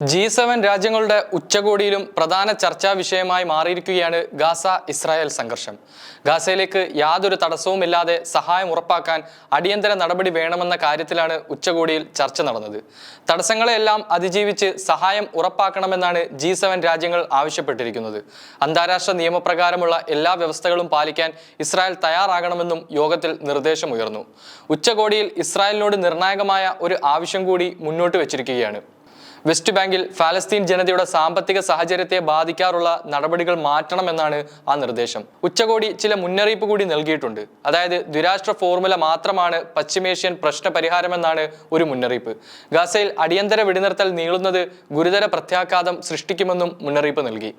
G seven രാജ്യങ്ങളുടെ ഉച്ചകോടിയിലും പ്രധാന ചർച്ചാ വിഷയമായി മാറിയിരിക്കുകയാണ് ഗാസ ഇസ്രായേൽ സംഘർഷം. ഗാസയിലേക്ക് യാതൊരു തടസ്സവുമില്ലാതെ സഹായം ഉറപ്പാക്കാൻ അടിയന്തര നടപടി വേണമെന്ന കാര്യത്തിലാണ് ഉച്ചകോടിയിൽ ചർച്ച നടന്നത്. തടസ്സങ്ങളെല്ലാം അതിജീവിച്ച് സഹായം ഉറപ്പാക്കണമെന്നാണ് ജി സെവൻ രാജ്യങ്ങൾ ആവശ്യപ്പെട്ടിരിക്കുന്നത്. അന്താരാഷ്ട്ര നിയമപ്രകാരമുള്ള എല്ലാ വ്യവസ്ഥകളും പാലിക്കാൻ ഇസ്രായേൽ തയ്യാറാകണമെന്നും യോഗത്തിൽ നിർദ്ദേശമുയർന്നു. ഉച്ചകോടിയിൽ ഇസ്രായേലിനോട് നിർണായകമായ ഒരു ആവശ്യം കൂടി മുന്നോട്ട് വെച്ചിരിക്കുകയാണ്. വെസ്റ്റ് ബാങ്കിൽ ഫലസ്തീൻ ജനതയുടെ സാമ്പത്തിക സാഹചര്യത്തെ ബാധിക്കാറുള്ള നടപടികൾ മാറ്റണമെന്നാണ് ആ നിർദ്ദേശം. ഉച്ചകോടി ചില മുന്നറിയിപ്പ് കൂടി നൽകിയിട്ടുണ്ട്. അതായത് ദ്വിരാഷ്ട്ര ഫോർമുല മാത്രമാണ് പശ്ചിമേഷ്യൻ പ്രശ്ന പരിഹാരമെന്നാണ് ഒരു മുന്നറിയിപ്പ്. ഗാസയിൽ അടിയന്തര വെടിനിർത്തൽ നീളുന്നത് ഗുരുതര പ്രത്യാഘാതം സൃഷ്ടിക്കുമെന്നും മുന്നറിയിപ്പ് നൽകി.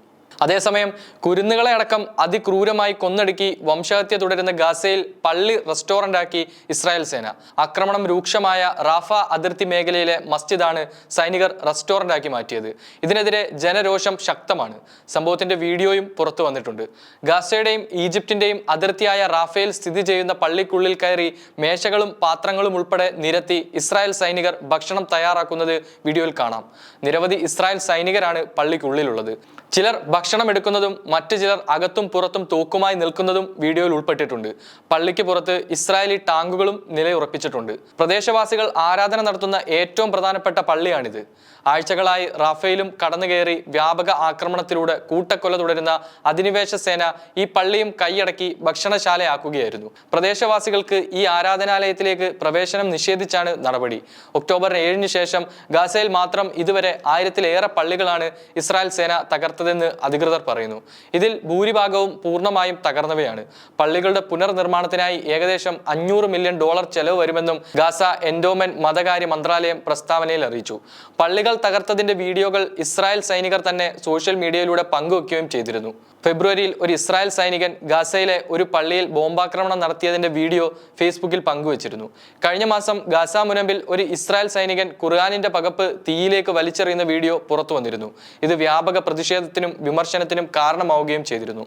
അതേസമയം കുരുന്നുകളെ അടക്കം അതിക്രൂരമായി കൊന്നടുക്കി വംശഹത്യ തുടരുന്ന ഗാസയിൽ പള്ളി റെസ്റ്റോറന്റാക്കി ഇസ്രായേൽ സേന. ആക്രമണം രൂക്ഷമായ റാഫ അതിർത്തി മേഖലയിലെ മസ്ജിദാണ് സൈനികർ റെസ്റ്റോറന്റാക്കി മാറ്റിയത്. ഇതിനെതിരെ ജനരോഷം ശക്തമാണ്. സംഭവത്തിന്റെ വീഡിയോയും പുറത്തു വന്നിട്ടുണ്ട്. ഗാസയുടെയും ഈജിപ്തിന്റെയും അതിർത്തിയായ റാഫേൽ സ്ഥിതി ചെയ്യുന്ന പള്ളിക്കുള്ളിൽ കയറി മേശകളും പാത്രങ്ങളും ഉൾപ്പെടെ നിരത്തി ഇസ്രായേൽ സൈനികർ ഭക്ഷണം തയ്യാറാക്കുന്നത് വീഡിയോയിൽ കാണാം. നിരവധി ഇസ്രായേൽ സൈനികരാണ് പള്ളിക്കുള്ളിലുള്ളത്. ചിലർ ഭക്ഷണം എടുക്കുന്നതും മറ്റു ചിലർ അകത്തും പുറത്തും തോക്കുമായി നിൽക്കുന്നതും വീഡിയോയിൽ ഉൾപ്പെട്ടിട്ടുണ്ട്. പള്ളിക്ക് പുറത്ത് ഇസ്രായേലി ടാങ്കുകളും നിലയുറപ്പിച്ചിട്ടുണ്ട്. പ്രദേശവാസികൾ ആരാധന നടത്തുന്ന ഏറ്റവും പ്രധാനപ്പെട്ട പള്ളിയാണിത്. ആഴ്ചകളായി റാഫേലും കടന്നുകയറി വ്യാപക ആക്രമണത്തിലൂടെ കൂട്ടക്കൊല തുടരുന്ന അധിനിവേശ സേന ഈ പള്ളിയും കൈയടക്കി ഭക്ഷണശാലയാക്കുകയായിരുന്നു. പ്രദേശവാസികൾക്ക് ഈ ആരാധനാലയത്തിലേക്ക് പ്രവേശനം നിഷേധിച്ചാണ് നടപടി. ഒക്ടോബർ ഏഴിന് ശേഷം ഗാസയിൽ മാത്രം ഇതുവരെ ആയിരത്തിലേറെ പള്ളികളാണ് ഇസ്രായേൽ സേന തകർത്തതെന്ന് അധികൃതർ പറയുന്നു. ഇതിൽ ഭൂരിഭാഗവും പൂർണമായും തകർന്നവയാണ്. പള്ളികളുടെ പുനർനിർമ്മാണത്തിനായി ഏകദേശം അഞ്ഞൂറ് മില്യൺ ഡോളർ ചെലവ് വരുമെന്നും ഗാസ എൻഡോമെന്റ് മതകാര്യ മന്ത്രാലയം പ്രസ്താവനയിൽ അറിയിച്ചു. പള്ളികൾ തകർത്തതിന്റെ വീഡിയോകൾ ഇസ്രായേൽ സൈനികർ തന്നെ സോഷ്യൽ മീഡിയയിലൂടെ പങ്കുവെക്കുകയും ചെയ്തിരുന്നു. ഫെബ്രുവരിയിൽ ഒരു ഇസ്രായേൽ സൈനികൻ ഗാസയിലെ ഒരു പള്ളിയിൽ ബോംബാക്രമണം നടത്തിയതിന്റെ വീഡിയോ ഫേസ്ബുക്കിൽ പങ്കുവച്ചിരുന്നു. കഴിഞ്ഞ മാസം ഗാസ മുനമ്പിൽ ഒരു ഇസ്രായേൽ സൈനികൻ ഖുർആാനിന്റെ പകപ്പ് തീയിലേക്ക് വലിച്ചെറിയുന്ന വീഡിയോ പുറത്തു വന്നിരുന്നു ഇത് വ്യാപക പ്രതിഷേധത്തിനും വിമർശനത്തിനും കാരണമാവുകയും ചെയ്തിരുന്നു.